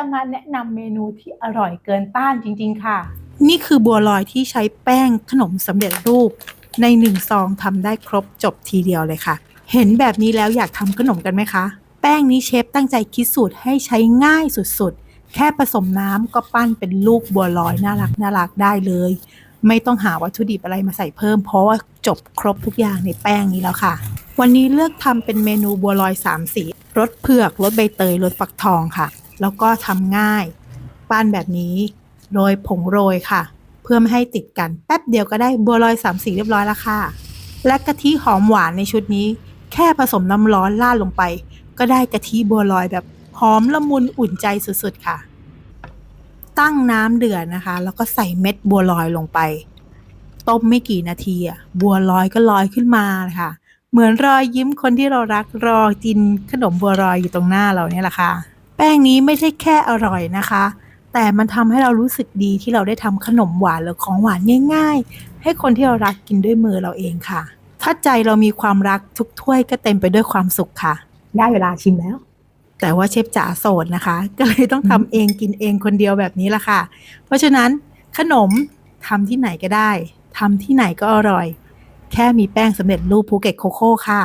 จะมาแนะนำเมนูที่อร่อยเกินต้านจริง ๆ ค่ะ นี่คือบัวลอยที่ใช้แป้งขนมสำเร็จรูป ในหนึ่งซองทำได้ครบจบทีเดียวเลยค่ะ เห็นแบบนี้แล้วอยากทำขนมกันไหมคะ แป้งนี้เชฟตั้งใจคิดสูตรให้ใช้ง่ายสุดๆ แค่ผสมน้ำก็ปั้นเป็นลูกบัวลอยน่ารักน่ารักได้เลย ไม่ต้องหาวัตถุดิบอะไรมาใส่เพิ่ม เพราะว่าจบครบทุกอย่างในแป้งนี้แล้วค่ะ วันนี้เลือกทำเป็นเมนูบัวลอยสามสีรสเผือกรสใบเตยรสฟักทองค่ะ แล้วก็ทำง่าย ปั้นแบบนี้โรยผงโรยค่ะ เพื่อไม่ให้ติดกันแป๊บเดียวก็ได้บัวลอยสามสีเรียบร้อยแล้วค่ะ และกะทิหอมหวานในชุดนี้ แค่ผสมน้ำร้อนราดลงไป ก็ได้กะทิบัวลอยแบบหอมละมุนอุ่นใจสุดๆค่ะ ตั้งน้ำเดือดนะคะ แล้วก็ใส่เม็ดบัวลอยลงไป ต้มไม่กี่นาทีอะบัวลอยก็ลอยขึ้นมาเลยค่ะ เหมือนรอยยิ้มคนที่เรารักรอกินขนมบัวลอยอยู่ตรงหน้าเราเนี่ยแหละค่ะ แป้งนี้ไม่ใช่แค่อร่อยนะคะ แต่มันทำให้เรารู้สึกดีที่เราได้ทำขนมหวานหรือของหวานง่าย ๆ ให้คนที่เรารักกินด้วยมือเราเองค่ะ ถ้าใจเรามีความรักทุกถ้วยก็เต็มไปด้วยความสุขค่ะ ได้เวลาชิมแล้ว แต่ว่าเชฟจ๋าโสดนะคะ ก็เลยต้องทำเองกินเองคนเดียวแบบนี้ละค่ะ เพราะฉะนั้นขนมทำที่ไหนก็ได้ทำที่ไหนก็อร่อย แค่มีแป้งสำเร็จรูปภูเก็ตโคโค่ค่ะ